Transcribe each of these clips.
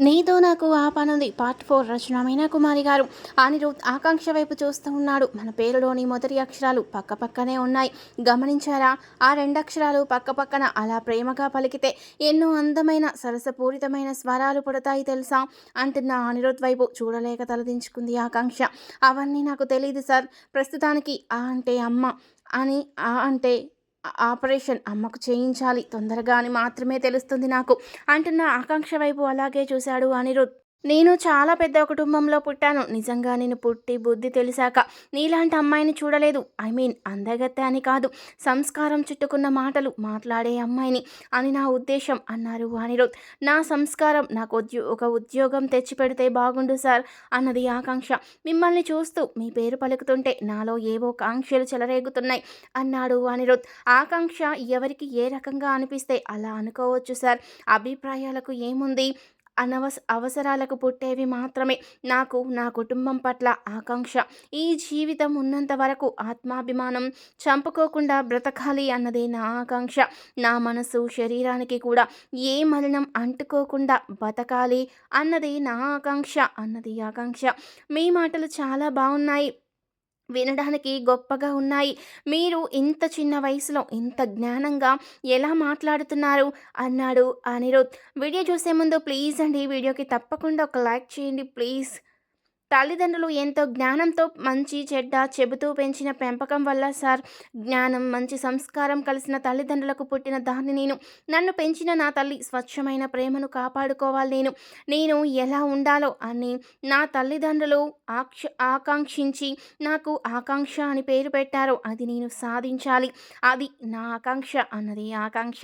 నీతో నాకు ఆ పనుంది పార్ట్ ఫోర్ రచన మీనా కుమారి గారు అనిరుద్ ఆకాంక్ష వైపు చూస్తూ ఉన్నాడు. మన పేరులోని మొదటి అక్షరాలు పక్క పక్కనే ఉన్నాయి. గమనించారా? ఆ రెండు అక్షరాలు పక్క పక్కన అలా ప్రేమగా పలికితే ఎన్నో అందమైన సరసపూరితమైన స్వరాలు పడతాయి తెలుసా? అంటున్న అనిరుద్ వైపు చూడలేక తలదించుకుంది ఆకాంక్ష. అవన్నీ నాకు తెలియదు సార్. ప్రస్తుతానికి ఆ అంటే అమ్మ అని ఆ అంటే ఆపరేషన్ అమ్మకు చేయించాలి. తొందరగా అని మాత్రమే తెలుస్తుంది నాకు. అంటున్న ఆకాంక్ష వైపు అలాగే చూశాడు అనిరుద్. నేను చాలా పెద్ద కుటుంబంలో పుట్టాను. నిజంగా నేను పుట్టి బుద్ధి తెలిసాక నీలాంటి అమ్మాయిని చూడలేదు. ఐ మీన్ అందగత్తె అని కాదు. సంస్కారం చుట్టుకున్న మాటలు మాట్లాడే అమ్మాయిని అని నా ఉద్దేశం అన్నారు అనిరుద్ నా సంస్కారం నాకు ఉద్యో ఒక ఉద్యోగం తెచ్చిపెడితే బాగుండు సార్ అన్నది ఆకాంక్ష. మిమ్మల్ని చూస్తూ మీ పేరు పలుకుతుంటే నాలో ఏవో కాంక్షలు చెలరేగుతున్నాయి అన్నాడు అనిరుద్ ఆకాంక్ష ఎవరికి ఏ రకంగా అనిపిస్తే అలా అనుకోవచ్చు సార్. అభిప్రాయాలకు ఏముంది? అనవస అవసరాలకు పుట్టేవి మాత్రమే. నాకు నా కుటుంబం పట్ల ఆకాంక్ష. ఈ జీవితం ఉన్నంత వరకు ఆత్మాభిమానం చంపుకోకుండా బ్రతకాలి అన్నదే నా ఆకాంక్ష. నా మనసు శరీరానికి కూడా ఏ మలినం అంటుకోకుండా బతకాలి అన్నది నా ఆకాంక్ష అన్నది ఆకాంక్ష. మీ మాటలు చాలా బాగున్నాయి వినడానికి గొప్పగా ఉన్నాయి. మీరు ఇంత చిన్న వయసులో ఇంత జ్ఞానంగా ఎలా మాట్లాడుతున్నారు? అన్నాడు అనిరుద్. వీడియో చూసే ముందు ప్లీజ్ అండి వీడియోకి తప్పకుండా ఒక లైక్ చేయండి. ప్లీజ్. తల్లిదండ్రులు ఎంతో జ్ఞానంతో మంచి చెడ్డ చెబుతూ పెంచిన పెంపకం వల్ల సార్ జ్ఞానం మంచి సంస్కారం కలిసిన తల్లిదండ్రులకు పుట్టిన దాన్ని నేను నన్ను పెంచిన నా తల్లి స్వచ్ఛమైన ప్రేమను కాపాడుకోవాలి నేను. నేను ఎలా ఉండాలో అని నా తల్లిదండ్రులు ఆక్ష ఆకాంక్షించి నాకు ఆకాంక్ష అని పేరు పెట్టారు. అది నేను సాధించాలి. అది నా ఆకాంక్ష అన్నది ఆకాంక్ష.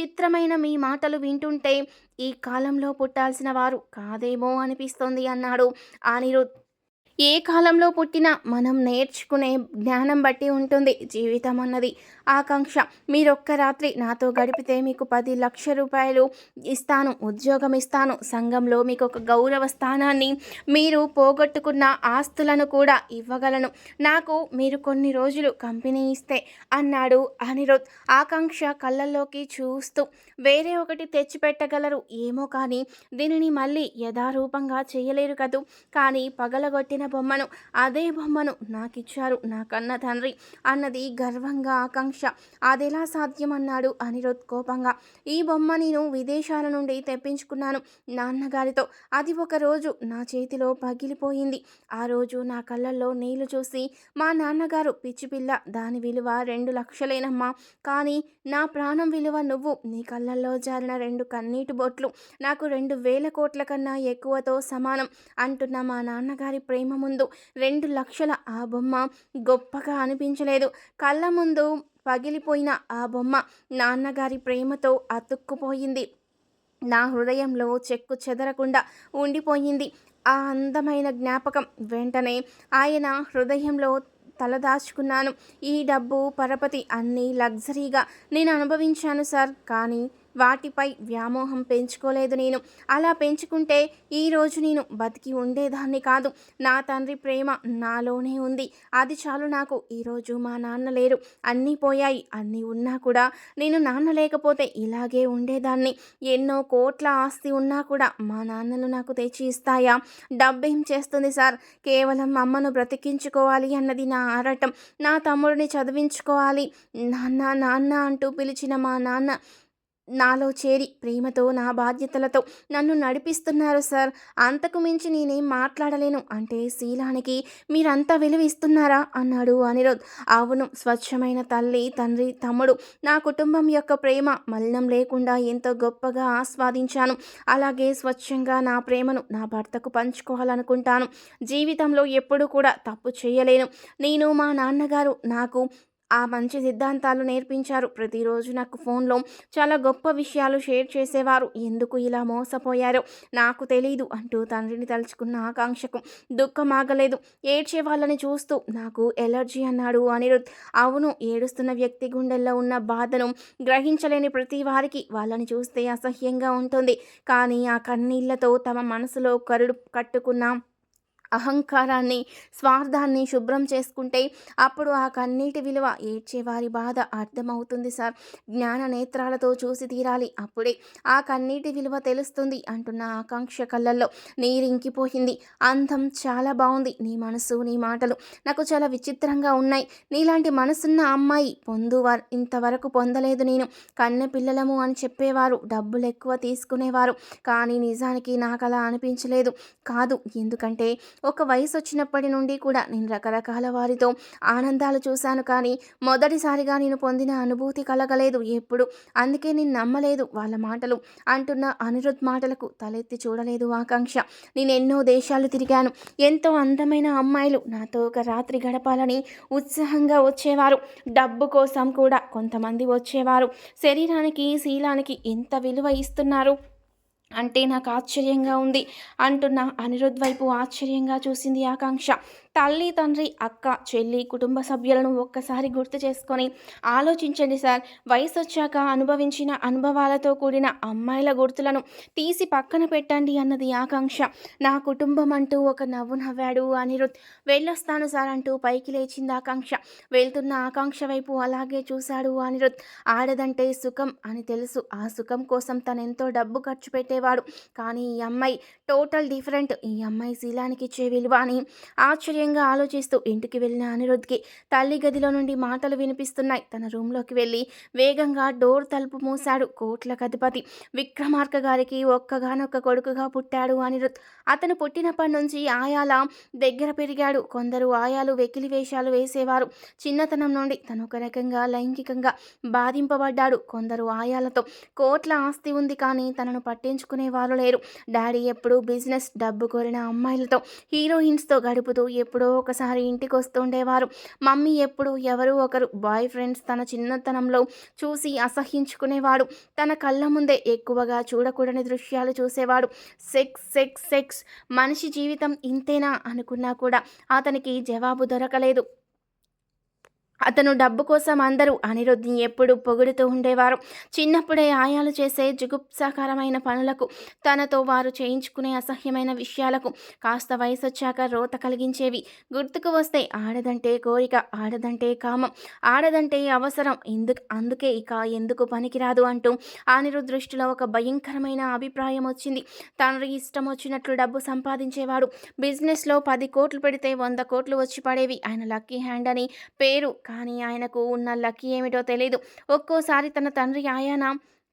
చిత్రమైన మీ మాటలు వింటుంటే ఈ కాలంలో పుట్టాల్సిన వారు కాదేమో అనిపిస్తోంది అన్నాడు. అనిరుద్ ఏ కాలంలో పుట్టినా మనం నేర్చుకునే జ్ఞానం బట్టి ఉంటుంది జీవితం అన్నది. ఆకాంక్ష మీరొక్క రాత్రి నాతో గడిపితే మీకు పది లక్ష రూపాయలు ఇస్తాను ఉద్యోగం ఇస్తాను. సంఘంలో మీకు ఒక గౌరవ స్థానాన్ని మీరు పోగొట్టుకున్న ఆస్తులను కూడా ఇవ్వగలను. నాకు మీరు కొన్ని రోజులు కంపెనీ ఇస్తే అన్నాడు అనిరుద్. ఆకాంక్ష కళ్ళల్లోకి చూస్తూ వేరే ఒకటి తెచ్చిపెట్టగలరు ఏమో కానీ దీనిని మళ్ళీ యథారూపంగా చేయలేరు కదూ. కానీ పగలగొట్టిన బొమ్మను అదే బొమ్మను నాకిచ్చారు నా కన్న తండ్రి అన్నది గర్వంగా ఆకాంక్ష. అదెలా సాధ్యం అన్నాడు అనిరుద్ కోపంగా. ఈ బొమ్మ నేను విదేశాల నుండి తెప్పించుకున్నాను నాన్నగారితో. అది ఒక రోజు నా చేతిలో పగిలిపోయింది. ఆ రోజు నా కళ్ళల్లో నీళ్ళు చూసి మా నాన్నగారు పిచ్చిపిల్ల దాని విలువ రెండు లక్షలేనమ్మా. కానీ నా ప్రాణం విలువ నువ్వు. నీ కళ్ళల్లో జారిన రెండు కన్నీటి బొట్లు నాకు రెండు వేల కోట్ల కన్నా ఎక్కువతో సమానం అంటున్న మా నాన్నగారి ప్రేమ ముందు రెండు లక్షల ఆ బొమ్మ గొప్పగా అనిపించలేదు. కళ్ళ ముందు పగిలిపోయిన ఆ బొమ్మ నాన్నగారి ప్రేమతో అతుక్కుపోయింది. నా హృదయంలో చెక్కు చెదరకుండా ఉండిపోయింది. ఆ అందమైన జ్ఞాపకం వెంటనే ఆయన హృదయంలో తలదాచుకున్నాను. ఈ డబ్బు పరపతి అన్నీ లగ్జరీగా నేను అనుభవించాను సార్. కానీ వాటిపై వ్యామోహం పెంచుకోలేదు నేను. అలా పెంచుకుంటే ఈరోజు నేను బతికి ఉండేదాన్ని కాదు. నా తండ్రి ప్రేమ నాలోనే ఉంది. అది చాలు నాకు. ఈరోజు మా నాన్న లేరు. అన్నీ పోయాయి. అన్నీ ఉన్నా కూడా నేను నాన్న లేకపోతే ఇలాగే ఉండేదాన్ని. ఎన్నో కోట్ల ఆస్తి ఉన్నా కూడా మా నాన్నను నాకు తెచ్చి ఇస్తాయా? డబ్బేం చేస్తుంది సార్? కేవలం అమ్మను బ్రతికించుకోవాలి అన్నది నా ఆరాటం. నా తమ్ముడిని చదివించుకోవాలి. నాన్న నాన్న అంటూ పిలిచిన మా నాన్న నాలో చేరి ప్రేమతో నా బాధ్యతలతో నన్ను నడిపిస్తున్నారు సార్. అంతకు మించి నేనేం మాట్లాడలేను. అంటే శీలానికి మీరంతా విలువ ఇస్తున్నారా అన్నాడు అనిరుద్. అవును స్వచ్ఛమైన తల్లి తండ్రి తమ్ముడు. నా కుటుంబం యొక్క ప్రేమ మలినం లేకుండా ఎంతో గొప్పగా ఆస్వాదించాను. అలాగే స్వచ్ఛంగా నా ప్రేమను నా భర్తకు పంచుకోవాలనుకుంటాను. జీవితంలో ఎప్పుడు కూడా తప్పు చేయలేను. నేను మా నాన్నగారు నాకు ఆ మంచి సిద్ధాంతాలు నేర్పించారు. ప్రతిరోజు నాకు ఫోన్లో చాలా గొప్ప విషయాలు షేర్ చేసేవారు. ఎందుకు ఇలా మోసపోయారో నాకు తెలీదు అంటూ తండ్రిని తలుచుకున్న ఆకాంక్షకు దుఃఖం ఆగలేదు. ఏడ్చే వాళ్ళని చూస్తూ నాకు ఎలర్జీ అన్నాడు అనిరుద్. అవును ఏడుస్తున్న వ్యక్తి గుండెల్లో ఉన్న బాధను గ్రహించలేని ప్రతి వారికి వాళ్ళని చూస్తే అసహ్యంగా ఉంటుంది. కానీ ఆ కన్నీళ్ళతో తమ మనసులో కరుడు కట్టుకున్న. అహంకారాన్ని స్వార్థాన్ని శుభ్రం చేసుకుంటే అప్పుడు ఆ కన్నీటి విలువ ఏడ్చేవారి బాధ అర్థమవుతుంది సార్. జ్ఞాన నేత్రాలతో చూసి తీరాలి అప్పుడే. ఆ కన్నీటి విలువ తెలుస్తుంది అంటున్న ఆకాంక్ష కళ్ళల్లో. నీరింకిపోయింది. అందం చాలా బాగుంది నీ మనసు నీ మాటలు నాకు చాలా విచిత్రంగా ఉన్నాయి. నీలాంటి మనసున్న అమ్మాయి పొందు ఇంతవరకు పొందలేదు నేను. కన్నె పిల్లలము అని చెప్పేవారు. డబ్బులు ఎక్కువ తీసుకునేవారు. కానీ నిజానికి నాకు అలా అనిపించలేదు. కాదు. ఎందుకంటే ఒక వయసు వచ్చినప్పటి నుండి కూడా నేను రకరకాల వారితో ఆనందాలు చూశాను కానీ మొదటిసారిగా నేను పొందిన అనుభూతి కలగలేదు ఎప్పుడు. అందుకే నేను నమ్మలేదు వాళ్ళ మాటలు. అంటున్న అనిరుద్ మాటలకు తలెత్తి చూడలేదు ఆకాంక్ష. నేను ఎన్నో దేశాలు తిరిగాను. ఎంతో అందమైన అమ్మాయిలు నాతో ఒక రాత్రి గడపాలని ఉత్సాహంగా వచ్చేవారు. డబ్బు కోసం కూడా కొంతమంది వచ్చేవారు. శరీరానికి శీలానికి ఎంత విలువ ఇస్తున్నారు? అంటే నాకు ఆశ్చర్యంగా ఉంది అంటున్న అనిరుద్ వైపు ఆశ్చర్యంగా చూసింది ఆకాంక్ష. తల్లి తండ్రి అక్క చెల్లి కుటుంబ సభ్యులను ఒక్కసారి గుర్తు చేసుకొని ఆలోచించండి సార్. వయసు వచ్చాక అనుభవించిన అనుభవాలతో కూడిన అమ్మాయిల గుర్తులను తీసి పక్కన పెట్టండి అన్నది ఆకాంక్ష. నా కుటుంబం అంటూ ఒక నవ్వు నవ్వాడు అనిరుద్. వెళ్ళొస్తాను సార్ అంటూ పైకి లేచింది ఆకాంక్ష. వెళ్తున్న ఆకాంక్ష వైపు అలాగే చూశాడు అనిరుద్. ఆడదంటే సుఖం అని తెలుసు. ఆ సుఖం కోసం తనెంతో డబ్బు ఖర్చు పెట్టేవాడు. కానీ ఈ అమ్మాయి టోటల్ డిఫరెంట్. ఈ అమ్మాయి శీలానికి ఇచ్చే విలువ అని ఆశ్చర్య నిశ్చయంగా ఆలోచిస్తూ ఇంటికి వెళ్ళిన అనిరుద్ధ్కి తల్లి గదిలో నుండి మాటలు వినిపిస్తున్నాయి. తన రూమ్లోకి వెళ్ళి వేగంగా డోర్ తలుపు మూశాడు కోట్ల అధిపతి విక్రమార్క గారికి ఒక్కగానొక్క కొడుకుగా పుట్టాడు అనిరుద్. అతను పుట్టినప్పటి నుంచి ఆయాల దగ్గర పెరిగాడు. కొందరు ఆయాలు వెకిలి వేషాలు వేసేవారు. చిన్నతనం నుండి తను ఒక రకంగా లైంగికంగా బాధింపబడ్డాడు. కొందరు ఆయాలతో కోట్ల ఆస్తి ఉంది కానీ తనను పట్టించుకునేవారు లేరు. డాడీ ఎప్పుడు బిజినెస్ డబ్బు కోరిన అమ్మాయిలతో హీరోయిన్స్తో గడుపుతూ ఎప్పుడో ఒకసారి ఇంటికి వస్తుండేవారు మమ్మీ ఎప్పుడు ఎవరు ఒకరు బాయ్ ఫ్రెండ్స్ తన చిన్నతనంలో చూసి అసహించుకునేవాడు తన కళ్ళ ముందే ఎక్కువగా చూడకూడని దృశ్యాలు చూసేవాడు. సెక్స్ సెక్స్ సెక్స్ మనిషి జీవితం ఇంతేనా? అనుకున్నా కూడా అతనికి జవాబు దొరకలేదు. అతను డబ్బు కోసం అందరూ అనిరుద్ధిని ఎప్పుడు పొగుడుతూ ఉండేవారు. చిన్నప్పుడే ఆయాలు చేసే జుగుప్సాకరమైన పనులకు తనతో వారు చేయించుకునే అసహ్యమైన విషయాలకు కాస్త వయసు వచ్చాక రోత కలిగించేవి. గుర్తుకు వస్తే ఆడదంటే కోరిక ఆడదంటే కామం ఆడదంటే అవసరం. ఎందుకు అందుకే ఇక ఎందుకు పనికిరాదు అంటూ అనిరుద్ దృష్టిలో ఒక భయంకరమైన అభిప్రాయం వచ్చింది. తండ్రి ఇష్టం వచ్చినట్లు డబ్బు సంపాదించేవాడు. బిజినెస్లో పది కోట్లు పెడితే వంద కోట్లు వచ్చి పడేవి. ఆయన లక్కీ హ్యాండ్ అని పేరు కానీ ఆయనకు ఉన్న లక్కీ ఏమిటో తెలియదు ఒక్కోసారి తన తండ్రి ఆయన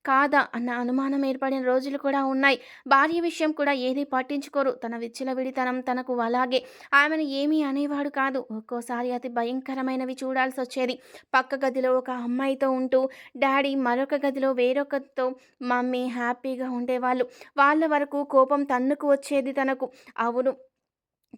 కాదా అన్న అనుమానం ఏర్పడిన రోజులు కూడా ఉన్నాయి. భార్య విషయం కూడా ఏది పట్టించుకోరు. తన విచ్చిన విడితనం తనకు అలాగే. ఆమెను ఏమీ అనేవాడు కాదు. ఒక్కోసారి అతి భయంకరమైనవి చూడాల్సి వచ్చేది. పక్క గదిలో ఒక అమ్మాయితో ఉంటూ డాడీ మరొక గదిలో వేరొకతో మమ్మీ హ్యాపీగా ఉండేవాళ్ళు. వాళ్ళ వరకు కోపం తన్నుకు వచ్చేది తనకు. అవును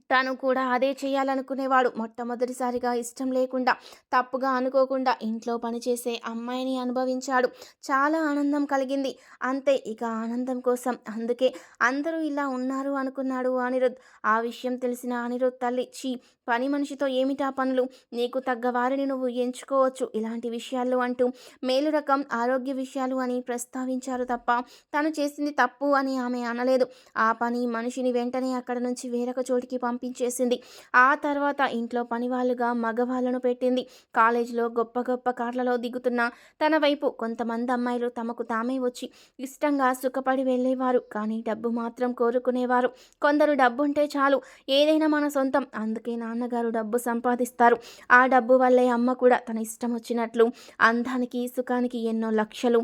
తను కూడా అదే చేయాలనుకునేవాడు. మొట్టమొదటిసారిగా ఇష్టం లేకుండా తప్పుగా అనుకోకుండా ఇంట్లో పనిచేసే అమ్మాయిని అనుభవించాడు. చాలా ఆనందం కలిగింది. అంతే ఇక ఆనందం కోసం. అందుకే అందరూ ఇలా ఉన్నారు అనుకున్నాడు అనిరుద్. ఆ విషయం తెలిసిన అనిరుద్ తల్లి చీ పని మనిషితో ఏమిటా పనులు? నీకు తగ్గ వారిని నువ్వు ఎంచుకోవచ్చు. ఇలాంటి విషయాలు అంటూ మేలు రకం ఆరోగ్య విషయాలు అని ప్రస్తావించారు తప్ప తను చేసింది తప్పు అని ఆమె అనలేదు. ఆ పని మనిషిని వెంటనే అక్కడ నుంచి వేరొక చోటికి పంపించేసింది. ఆ తర్వాత ఇంట్లో పనివాళ్ళుగా మగవాళ్ళను పెట్టింది. కాలేజీలో గొప్ప గొప్ప కార్లలో దిగుతున్న తన వైపు కొంతమంది అమ్మాయిలు తమకు తామే వచ్చి ఇష్టంగా సుఖపడి వెళ్ళేవారు. కానీ డబ్బు మాత్రం కోరుకునేవారు. కొందరు డబ్బుంటే చాలు ఏదైనా మన సొంతం. అందుకే నాన్నగారు డబ్బు సంపాదిస్తారు. ఆ డబ్బు వల్లే అమ్మ కూడా తన ఇష్టం వచ్చినట్లు అందానికి సుఖానికి ఎన్నో లక్షలు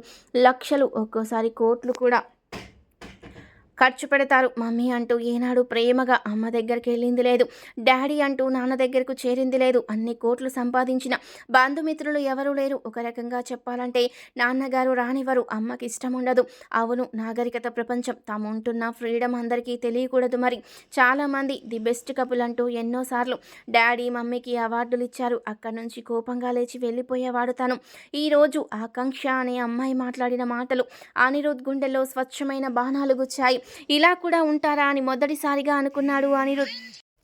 లక్షలు ఒక్కోసారి కోట్లు కూడా ఖర్చు పెడతారు. మమ్మీ అంటూ ఏనాడు ప్రేమగా అమ్మ దగ్గరికి వెళ్ళింది లేదు. డాడీ అంటూ నాన్న దగ్గరకు చేరింది లేదు. అన్ని కోట్లు సంపాదించిన బంధుమిత్రులు ఎవరూ లేరు. ఒక రకంగా చెప్పాలంటే నాన్నగారు రానివ్వరు. అమ్మకి ఇష్టం ఉండదు. అవును నాగరికత ప్రపంచం. తాము ఉంటున్న ఫ్రీడమ్ అందరికీ తెలియకూడదు మరి. చాలామంది ది బెస్ట్ కపుల్ అంటూ ఎన్నోసార్లు డాడీ మమ్మీకి అవార్డులు ఇచ్చారు. అక్కడి నుంచి కోపంగా లేచి వెళ్ళిపోయేవాడు తను. ఈరోజు ఆకాంక్ష అనే అమ్మాయి మాట్లాడిన మాటలు అనిరుద్ గుండెల్లో స్వచ్ఛమైన బాణాలు గుచ్చాయి. ఇలా కూడా ఉంటారా అని మొదటిసారిగా అనుకున్నాడు అనిరుద్.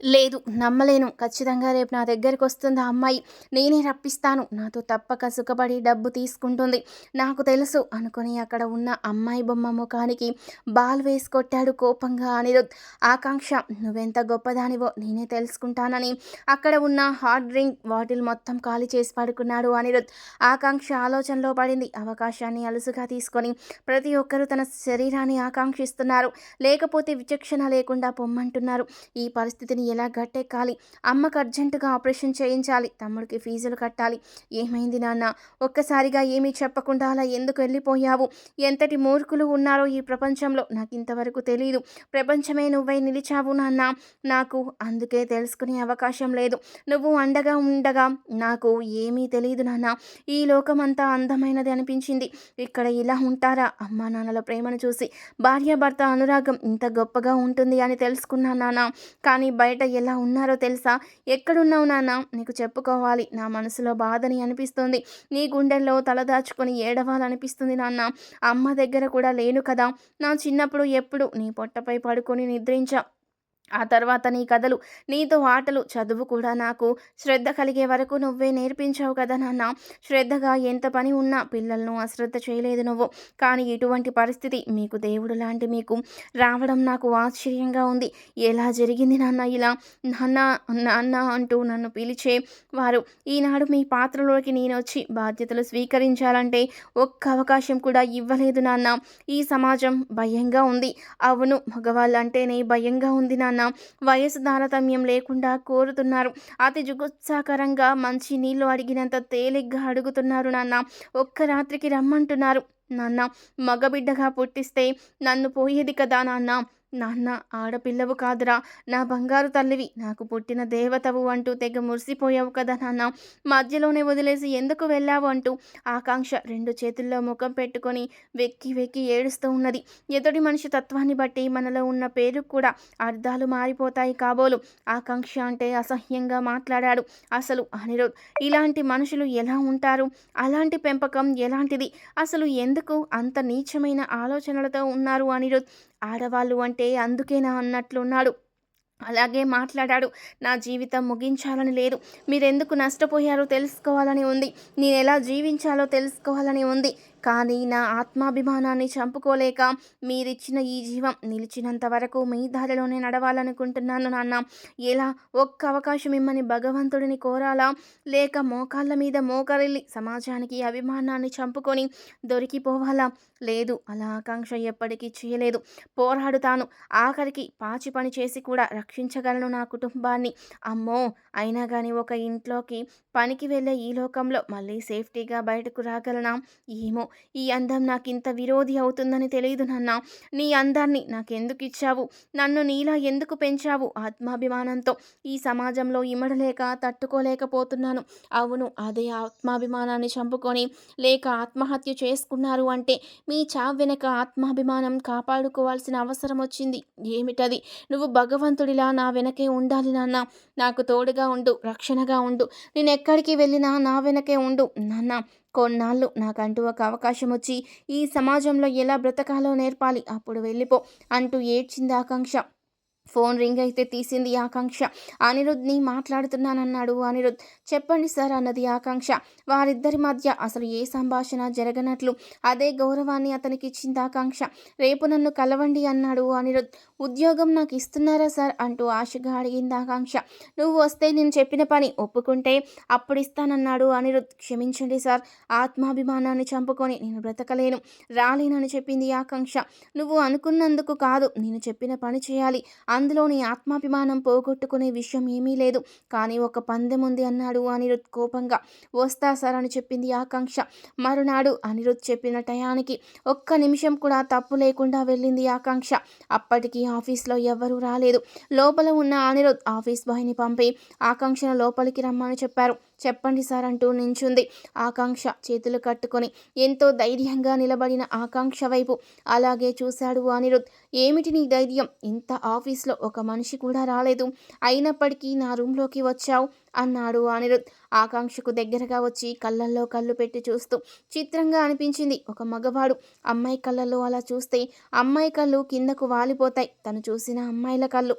లేదు నమ్మలేను. ఖచ్చితంగా రేపు నా దగ్గరికి వస్తుంది ఆ అమ్మాయి. నేనే రప్పిస్తాను. నాతో తప్పక సుఖపడి డబ్బు తీసుకుంటుంది. నాకు తెలుసు అనుకుని అక్కడ ఉన్న అమ్మాయి బొమ్మ ముఖానికి బాల్ వేసి కొట్టాడు కోపంగా అనిరుద్. ఆకాంక్ష నువ్వెంత గొప్పదానివో నేనే తెలుసుకుంటానని అక్కడ ఉన్న హార్డ్ డ్రింక్ బాటిల్ మొత్తం ఖాళీ చేసి పడుకున్నాడు అనిరుద్. ఆకాంక్ష ఆలోచనలో పడింది. అవకాశాన్ని అలుసుగా తీసుకొని ప్రతి ఒక్కరూ తన శరీరాన్ని ఆకాంక్షిస్తున్నారు. లేకపోతే విచక్షణ లేకుండా పొమ్మంటున్నారు. ఈ పరిస్థితిని ఎలా గట్టెక్కాలి అమ్మకు అర్జెంటుగా ఆపరేషన్ చేయించాలి. తమ్ముడికి ఫీజులు కట్టాలి. ఏమైంది నాన్న? ఒక్కసారిగా ఏమీ చెప్పకుండా అలా ఎందుకు వెళ్ళిపోయావు? ఎంతటి మూర్ఖులు ఉన్నారో ఈ ప్రపంచంలో నాకు ఇంతవరకు తెలియదు ప్రపంచమే నువ్వై నిలిచావు నాన్న. నాకు అందుకే తెలుసుకునే అవకాశం లేదు. నువ్వు అండగా ఉండగా నాకు ఏమీ తెలియదు నాన్న. ఈ లోకం అంతా అందమైనది అనిపించింది. ఇక్కడ ఇలా ఉంటారా? అమ్మా నాన్నల ప్రేమను చూసి భార్యాభర్త అనురాగం ఇంత గొప్పగా ఉంటుంది అని తెలుసుకున్నా నాన్న. కానీ బయట ఎలా ఉన్నారో తెలుసా? ఎక్కడున్నావు నాన్న? నీకు చెప్పుకోవాలి. నా మనసులో బాధని అనిపిస్తుంది. నీ గుండెల్లో తలదాచుకొని ఏడవాలనిపిస్తుంది నాన్న. అమ్మ దగ్గర కూడా లేను కదా. నా చిన్నప్పుడు ఎప్పుడు నీ పొట్టపై పడుకొని నిద్రించా? ఆ తర్వాత నీ కథలు నీతో ఆటలు చదువు కూడా నాకు శ్రద్ధ కలిగే వరకు నువ్వే నేర్పించావు కదా నాన్న. శ్రద్ధగా ఎంత పని ఉన్నా పిల్లలను అశ్రద్ధ చేయలేదు నువ్వు. కానీ ఇటువంటి పరిస్థితి మీకు దేవుడు లాంటి మీకు రావడం నాకు ఆశ్చర్యంగా ఉంది. ఎలా జరిగింది నాన్న ఇలా? నాన్న నాన్న అంటూ నన్ను పిలిచే వారు ఈనాడు మీ పాత్రలోకి నేను వచ్చి బాధ్యతలు స్వీకరించాలంటే ఒక్క అవకాశం కూడా ఇవ్వలేదు నాన్న. ఈ సమాజం భయంగా ఉంది. అవును మగవాళ్ళంటేనే భయంగా ఉంది నాన్న. వయసు తారతమ్యం లేకుండా కోరుతున్నారు. అతి జుగుత్సాకరంగా మంచి నీళ్ళు అడిగినంత తేలిగ్గా అడుగుతున్నారు నాన్న. ఒక్క రాత్రికి రమ్మంటున్నారు. నాన్న మగబిడ్డగా పుట్టిస్తే నన్ను పోయేది కదా నాన్న? నాన్న ఆడపిల్లవు కాదురా. నా బంగారు తల్లివి. నాకు పుట్టిన దేవతవు అంటూ తెగ మురిసిపోయావు కదా నాన్న. మధ్యలోనే వదిలేసి ఎందుకు వెళ్ళావు అంటూ ఆకాంక్ష రెండు చేతుల్లో ముఖం పెట్టుకొని వెక్కి వెక్కి ఏడుస్తూ ఉన్నది. ఎదుటి మనిషి తత్వాన్ని బట్టి మనలో ఉన్న పేరు కూడా అర్థాలు మారిపోతాయి కాబోలు. ఆకాంక్ష అంటే అసహ్యంగా మాట్లాడాడు. అసలు అనిరుద్ ఇలాంటి మనుషులు ఎలా ఉంటారు? అలాంటి పెంపకం ఎలాంటిది? అసలు ఎందుకు అంత నీచమైన ఆలోచనలతో ఉన్నారు అనిరుద్? ఆడవాళ్ళు అంటే అందుకేనా అన్నట్లున్నాడు అలాగే మాట్లాడాడు. నా జీవితం ముగించాలని లేదు. మీరెందుకు నష్టపోయారో తెలుసుకోవాలని ఉంది. నేను ఎలా జీవించాలో తెలుసుకోవాలని ఉంది. కానీ నా ఆత్మాభిమానాన్ని చంపుకోలేక మీరిచ్చిన ఈ జీవం నిలిచినంత వరకు మీ దారిలోనే నడవాలనుకుంటున్నాను నాన్న. ఎలా ఒక్క అవకాశం ఇమ్మని భగవంతుడిని కోరాలా? లేక మోకాళ్ళ మీద మోకరిల్లి సమాజానికి అభిమానాన్ని చంపుకొని దొరికిపోవాలా? లేదు అలా ఆకాంక్ష ఎప్పటికీ చేయలేదు. పోరాడుతాను. ఆఖరికి పాచి పని చేసి కూడా రక్షించగలను నా కుటుంబాన్ని. అమ్మో! అయినా కానీ ఒక ఇంట్లోకి పనికి వెళ్ళే ఈ లోకంలో మళ్ళీ సేఫ్టీగా బయటకు రాగలనా? ఏమో! ఈ అందం నాకు ఇంత విరోధి అవుతుందని తెలియదు నాన్న. నీ అందాన్ని నాకెందుకు ఇచ్చావు నన్ను నీలా ఎందుకు పెంచావు? ఆత్మాభిమానంతో ఈ సమాజంలో ఇమడలేక తట్టుకోలేకపోతున్నాను. అవును అదే ఆత్మాభిమానాన్ని చంపుకొని లేక ఆత్మహత్య చేసుకున్నారు అంటే మీ చావ్ వెనక ఆత్మాభిమానం కాపాడుకోవాల్సిన అవసరం వచ్చింది. ఏమిటది? నువ్వు భగవంతుడిలా నా వెనకే ఉండాలి నాన్న. నాకు తోడుగా ఉండు రక్షణగా ఉండు. నేను ఎక్కడికి వెళ్ళినా నా వెనకే ఉండు. నాన్న కొన్నాళ్ళు. నాకంటూ ఒక అవకాశం వచ్చి ఈ సమాజంలో ఎలా బ్రతకాలో నేర్పాలి అప్పుడు వెళ్ళిపో అంటూ ఏడ్చింది ఆకాంక్ష. ఫోన్ రింగ్ అయితే తీసింది ఆకాంక్ష. అనిరుద్ని మాట్లాడుతున్నానన్నాడు అనిరుద్ చెప్పండి సార్ అన్నది ఆకాంక్ష. వారిద్దరి మధ్య అసలు ఏ సంభాషణ జరగనట్లు. అదే గౌరవాన్ని అతనికి ఇచ్చింది ఆకాంక్ష. రేపు నన్ను కలవండి అన్నాడు అనిరుద్ ఉద్యోగం నాకు ఇస్తున్నారా సార్? అంటూ ఆశగా అడిగింది ఆకాంక్ష. నువ్వు వస్తే నేను చెప్పిన పని ఒప్పుకుంటే అప్పుడు ఇస్తానన్నాడు అనిరుద్ క్షమించండి సార్ ఆత్మాభిమానాన్ని చంపుకొని నేను బ్రతకలేను. రాలేనని చెప్పింది ఆకాంక్ష. నువ్వు అనుకున్నందుకు కాదు నేను చెప్పిన పని చేయాలి. అందులోని ఆత్మాభిమానం పోగొట్టుకునే విషయం ఏమీ లేదు. కానీ ఒక పందెం ఉంది అన్నాడు అనిరుద్ కోపంగా. వస్తా సార్ అని చెప్పింది ఆకాంక్ష. మరునాడు అనిరుద్ చెప్పిన టయానికి ఒక్క నిమిషం కూడా తప్పు లేకుండా వెళ్ళింది ఆకాంక్ష. అప్పటికి ఆఫీస్లో ఎవరూ రాలేదు. లోపల ఉన్న అనిరుద్ ఆఫీస్ బాయ్ని పంపి ఆకాంక్షను లోపలికి రమ్మని చెప్పారు. చెప్పండి సార్ అంటూ నించుంది. ఆకాంక్ష చేతులు కట్టుకొని ఎంతో ధైర్యంగా నిలబడిన ఆకాంక్ష వైపు అలాగే చూశాడు అనిరుద్. ఏమిటి నీ ధైర్యం? ఇంత ఆఫీస్లో ఒక మనిషి కూడా రాలేదు. అయినప్పటికీ నా రూమ్లోకి వచ్చావు అన్నాడు అనిరుద్. ఆకాంక్షకు దగ్గరగా వచ్చి కళ్ళల్లో కళ్ళు పెట్టి చూస్తూ చిత్రంగా అనిపించింది. ఒక మగవాడు అమ్మాయి కళ్ళల్లో అలా చూస్తే అమ్మాయి కళ్ళు కిందకు వాలిపోతాయి. తను చూసిన అమ్మాయిల కళ్ళు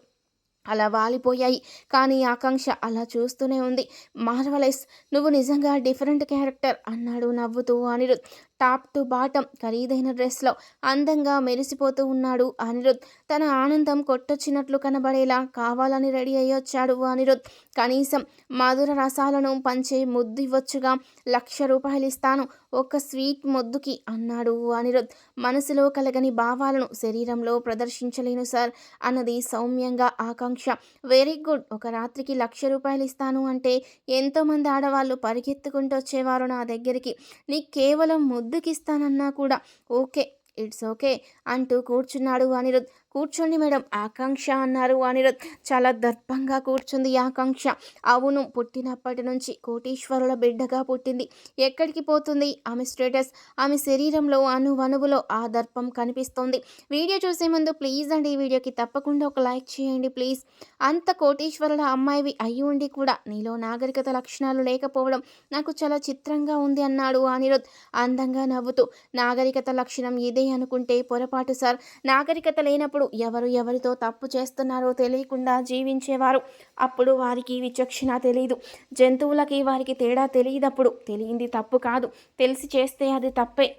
అలా వాలిపోయాయి. కానీ ఆకాంక్ష అలా చూస్తూనే ఉంది. మార్వలైస్ నువ్వు నిజంగా డిఫరెంట్ క్యారెక్టర్ అన్నాడు నవ్వుతూ అనిరుద్. టాప్ టు బాటం ఖరీదైన డ్రెస్లో అందంగా మెరిసిపోతూ ఉన్నాడు అనిరుద్. తన ఆనందం కొట్టొచ్చినట్లు కనబడేలా కావాలని రెడీ అయ్యొచ్చాడు అనిరుద్. కనీసం మధుర రసాలను పంచే ముద్దు ఇవ్వచ్చుగా లక్ష రూపాయలు ఇస్తాను ఒక స్వీట్ మొద్దుకి అన్నాడు అనిరుద్. మనసులో కలగని భావాలను శరీరంలో ప్రదర్శించలేను సార్ అన్నది సౌమ్యంగా ఆకాంక్ష. వెరీ గుడ్ ఒక రాత్రికి లక్ష రూపాయలు ఇస్తాను అంటే ఎంతోమంది ఆడవాళ్ళు పరిగెత్తుకుంటూ వచ్చేవారు నా దగ్గరికి. నీ కేవలం ముద్దు ముద్దుకిస్తానన్నా కూడా ఓకే ఇట్స్ ఓకే అంటూ కూర్చున్నాడు అనిరుద్. కూర్చోండి మేడం. ఆకాంక్ష అన్నారు అనిరుద్. చాలా దర్పంగా కూర్చుంది ఆకాంక్ష. అవును పుట్టినప్పటి నుంచి కోటీశ్వరుల బిడ్డగా పుట్టింది. ఎక్కడికి పోతుంది? ఆమె స్టేటస్ ఆమె శరీరంలో అనువనువులో ఆ దర్పం కనిపిస్తోంది. వీడియో చూసే ముందు ప్లీజ్ అండి ఈ వీడియోకి తప్పకుండా ఒక లైక్ చేయండి ప్లీజ్. అంత కోటీశ్వరుల అమ్మాయివి అయి ఉండి కూడా నీలో నాగరికత లక్షణాలు లేకపోవడం నాకు చాలా చిత్రంగా ఉంది అన్నాడు అనిరుద్. అందంగా నవ్వుతూ నాగరికత లక్షణం ఇదే అనుకుంటే పొరపాటు సార్. నాగరికత లేనప్పుడు అప్పుడు ఎవరు ఎవరితో తప్పు చేస్తున్నారో తెలియకుండా జీవించేవారు. అప్పుడు వారికి విచక్షణ తెలియదు జంతువులకి వారికి తేడా తెలియదప్పుడు. తెలియంది తప్పు కాదు. తెలిసి చేస్తే అది తప్పే.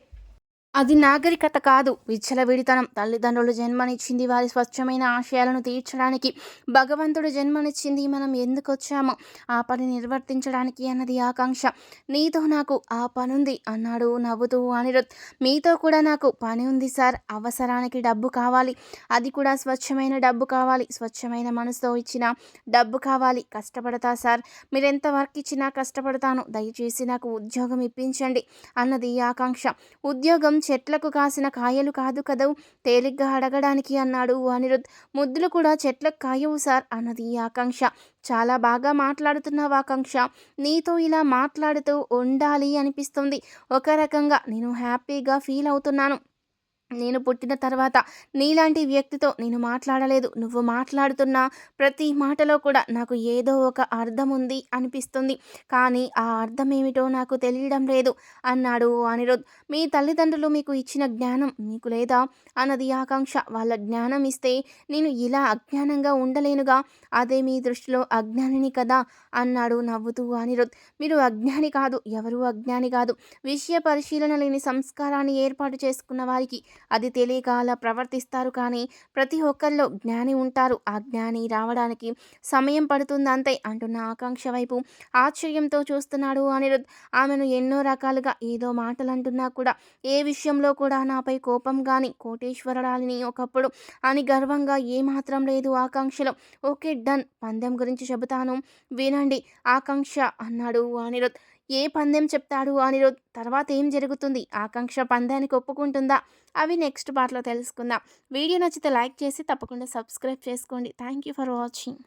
అది నాగరికత కాదు. విచ్చలవిడితనం తల్లిదండ్రులు జన్మనిచ్చింది వారి స్వచ్ఛమైన ఆశయాలను తీర్చడానికి భగవంతుడు జన్మనిచ్చింది మనం ఎందుకు వచ్చామో ఆ పని నిర్వర్తించడానికి అన్నది ఆకాంక్ష. నీతో నాకు ఆ పనుంది అన్నాడు నవ్వుతూ అనిరుద్. మీతో కూడా నాకు పని ఉంది సార్. అవసరానికి డబ్బు కావాలి. అది కూడా స్వచ్ఛమైన డబ్బు కావాలి. స్వచ్ఛమైన మనసుతో ఇచ్చిన డబ్బు కావాలి. కష్టపడతా సార్. మీరెంత వర్క్ ఇచ్చినా కష్టపడతాను. దయచేసి నాకు ఉద్యోగం ఇప్పించండి అన్నది ఆకాంక్ష. ఉద్యోగం చెట్లకు కాసిన కాయలు కాదు కదవు తేలిగ్గా అడగడానికి అన్నాడు అనిరుద్. ముద్దులు కూడా చెట్లకు కాయవు సార్ అన్నది ఆకాంక్ష. చాలా బాగా మాట్లాడుతున్నావు ఆకాంక్ష. నీతో ఇలా మాట్లాడుతూ ఉండాలి అనిపిస్తుంది. ఒక రకంగా నేను హ్యాపీగా ఫీల్ అవుతున్నాను. నేను పుట్టిన తర్వాత నీలాంటి వ్యక్తితో నేను మాట్లాడలేదు. నువ్వు మాట్లాడుతున్న ప్రతి మాటలో కూడా నాకు ఏదో ఒక అర్థం ఉంది అనిపిస్తుంది. కానీ ఆ అర్థం ఏమిటో నాకు తెలియడం లేదు అన్నాడు అనిరుద్. మీ తల్లిదండ్రులు మీకు ఇచ్చిన జ్ఞానం మీకు లేదా? అన్నది ఆకాంక్ష. వాళ్ళ జ్ఞానం ఇస్తే నేను ఇలా అజ్ఞానంగా ఉండలేనుగా. అదే మీ దృష్టిలో అజ్ఞానిని కదా? అన్నాడు నవ్వుతూ అనిరుద్. మీరు అజ్ఞాని కాదు. ఎవరు అజ్ఞాని కాదు. విషయ పరిశీలన లేని సంస్కారాన్ని ఏర్పాటు చేసుకున్న వారికి అది తెలియక అలా ప్రవర్తిస్తారు. కానీ ప్రతి ఒక్కరిలో జ్ఞాని ఉంటారు. ఆ జ్ఞాని రావడానికి సమయం పడుతుంది అంతే అంటున్న ఆకాంక్ష వైపు ఆశ్చర్యంతో చూస్తున్నాడు అనిరుద్. ఆమెను ఎన్నో రకాలుగా ఏదో మాటలు అంటున్నా కూడా ఏ విషయంలో కూడా నాపై కోపం కానీ కోటేశ్వరరాలిని ఒకప్పుడు అని గర్వంగా ఏమాత్రం లేదు ఆకాంక్షలో. Okay done. పందెం గురించి చెబుతాను. వినండి ఆకాంక్ష అన్నాడు అనిరుద్. ఏ పందెం చెప్తాడు అనిరుద్ తర్వాత ఏం జరుగుతుంది? ఆకాంక్ష పందానికి ఒప్పుకుంటుందా? అవి నెక్స్ట్ పార్ట్లో తెలుసుకుందాం. వీడియో నచ్చితే లైక్ చేసి తప్పకుండా సబ్స్క్రైబ్ చేసుకోండి. Thank you for watching.